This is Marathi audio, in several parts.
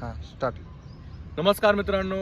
हां स्टार्ट नमस्कार मित्रांनो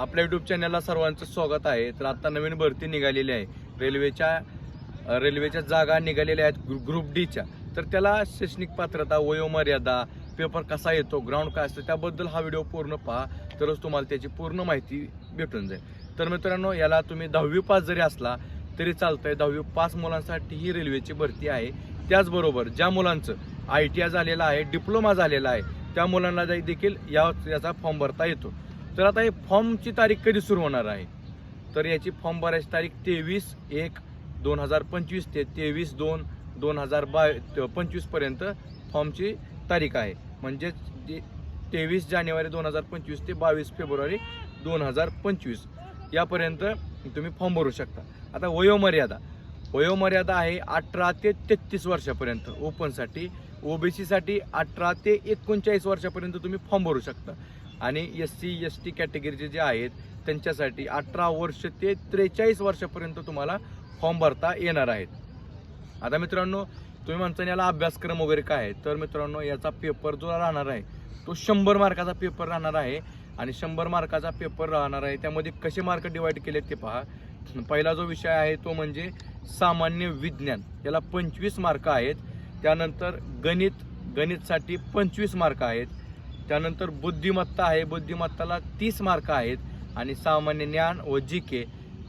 आपल्या युट्यूब चॅनलला सर्वांचं स्वागत आहे. तर आता नवीन भरती निघालेली आहे. रेल्वेच्या रेल्वेच्या जागा निघालेल्या आहेत ग्रुप डीच्या तर त्याला शैक्षणिक पात्रता वयोमर्यादा पेपर कसा येतो ग्राउंड काय असतं त्याबद्दल हा व्हिडिओ पूर्ण पहा. तरच तुम्हाला त्याची पूर्ण माहिती भेटून जाईल. तर मित्रांनो याला तुम्ही दहावी पास जरी असला तरी चालतं आहे दहावी पास मुलांसाठी ही रेल्वेची भरती आहे. त्याचबरोबर ज्या मुलांचं आय टी आय झालेलं आहे डिप्लोमा झालेला आहे त्या मुलांना जाई- देखील या याचा फॉर्म भरता येतो. तर आता हे फॉर्मची तारीख कधी सुरू होणार आहे? तर याची फॉर्म भरायची तारीख तेवीस एक दोन हजार पंचवीस ते तेवीस दोन दोन हजार बावीस पंचवीसपर्यंत फॉर्मची तारीख आहे. म्हणजेच तेवीस जानेवारी दोन हजार पंचवीस ते बावीस फेब्रुवारी दोन हजार पंचवीस यापर्यंत तुम्ही फॉर्म भरू शकता. आता वयोमर्यादा. वयोमर्यादा आहे अठरा ते तेहतीस वर्षापर्यंत. ओपनसाठी ओबीसीसाठी अठरा ते एकोणचाळीस वर्षापर्यंत तुम्ही फॉर्म भरू शकता. आणि एस सी एस टी कॅटेगरीचे जे आहेत त्यांच्यासाठी अठरा वर्ष ते त्रेचाळीस वर्षापर्यंत तुम्हाला फॉर्म भरता येणार आहेत. आता मित्रांनो तुम्ही म्हणता याला अभ्यासक्रम वगैरे काय आहे? तर मित्रांनो याचा पेपर जो राहणार आहे तो शंभर मार्काचा पेपर राहणार आहे. आणि शंभर मार्काचा पेपर राहणार आहे. त्यामध्ये कसे मार्क डिवाईड केले ते पहा. पहिला जो विषय आहे तो म्हणजे सामान्य विज्ञान. याला पंचवीस मार्क आहेत. त्यानंतर गणित गणितसाठी पंचवीस मार्क आहेत. त्यानंतर बुद्धिमत्ता आहे. बुद्धिमत्ताला तीस मार्क आहेत. आणि सामान्य ज्ञान व जी के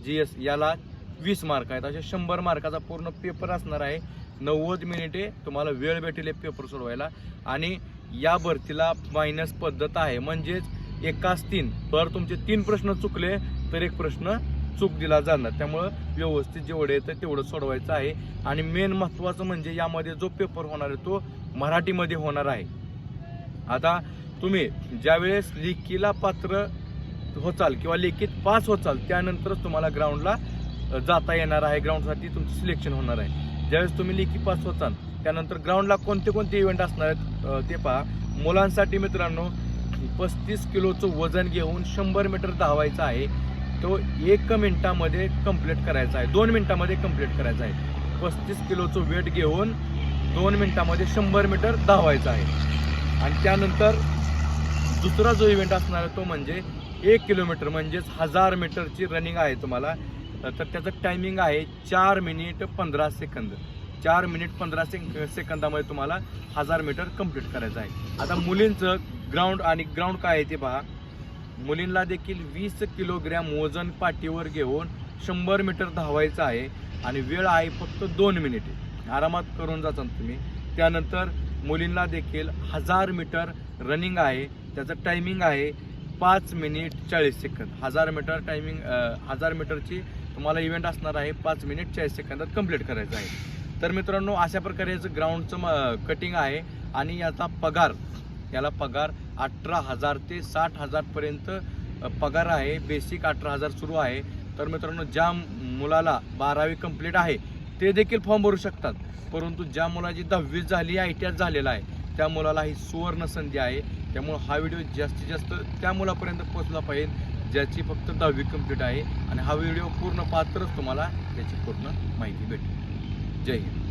जी एस याला वीस मार्क आहेत. असे शंभर मार्काचा पूर्ण पेपर असणार आहे. नव्वद मिनिटे तुम्हाला वेळ भेटेल हे पेपर सोडवायला. आणि या भरतीला मायनस पद्धत आहे. म्हणजेच एकाच तीन. तर तुमचे तीन प्रश्न चुकले तर एक प्रश्न चूक दिला जाणार. त्यामुळं व्यवस्थित जेवढं येतं तेवढं सोडवायचं आहे. आणि मेन महत्त्वाचं म्हणजे यामध्ये जो पेपर होणार आहे तो मराठीमध्ये होणार आहे. आता तुम्ही ज्यावेळेस लेखीला पात्र होचाल किंवा लेखीत पास होचाल त्यानंतरच तुम्हाला ग्राउंडला जाता येणार आहे. ग्राउंडसाठी तुमचं सिलेक्शन होणार आहे. ज्यावेळेस तुम्ही लेखी पास होचाल त्यानंतर ग्राउंडला कोणते कोणते इव्हेंट असणार आहेत ते पहा. मुलांसाठी मित्रांनो पस्तीस किलोचं वजन घेऊन शंभर मीटर धावायचं आहे. तो एक मिनटामध्ये कंप्लीट करायचा आहे. दोन मिनटामध्ये कंप्लीट करायचा आहे. पस्तीस किलोचं वेट घेऊन दोन मिनटामध्ये शंभर मीटर धावायचा आहे. आणि त्यानंतर दुसरा जो इव्हेंट असणार आहे तो म्हणजे एक किलोमीटर म्हणजेच हजार मीटरची रनिंग आहे तुम्हाला. तर त्याचं टायमिंग आहे चार मिनिट पंधरा सेकंद चार मिनिट पंधरा सेक सेकंदामध्ये तुम्हाला हजार मीटर कंप्लीट करायचं आहे. आता मुलींचं ग्राउंड आणि ग्राउंड काय आहे ते पहा. मुलींना देखील वीस किलोग्रॅम वजन पाठीवर घेऊन शंभर मीटर धावायचं आहे आणि वेळ आहे फक्त दोन मिनिटे. आरामात करून जाचाल तुम्ही. त्यानंतर मुलींना देखील हजार मीटर रनिंग आहे. त्याचं टायमिंग आहे पाच मिनिट चाळीस सेकंद. हजार मीटर टायमिंग हजार मीटरची तुम्हाला इव्हेंट असणार आहे पाच मिनिट चाळीस सेकंदात कंप्लीट करायचं आहे. तर मित्रांनो अशा प्रकारे याचं ग्राउंडचं कटिंग आहे आणि याचा पगार याला पगार अठरा हजार ते साठ हजारपर्यंत पगार आहे. बेसिक अठरा हजार सुरू आहे. तर मित्रांनो ज्या मुलाला बारावी कंप्लीट आहे ते देखील फॉर्म भरू शकतात. परंतु ज्या मुलाची दहावी झाली आय टी आय झालेला आहे त्या मुलाला ही सुवर्ण संधी आहे. त्यामुळं हा व्हिडिओ जास्तीत जास्त त्या मुलापर्यंत पोचला पाहिजे ज्याची फक्त दहावी कंप्लीट आहे. आणि हा व्हिडिओ पूर्ण पाहतरच तुम्हाला त्याची पूर्ण माहिती भेटेल. जय हिंद.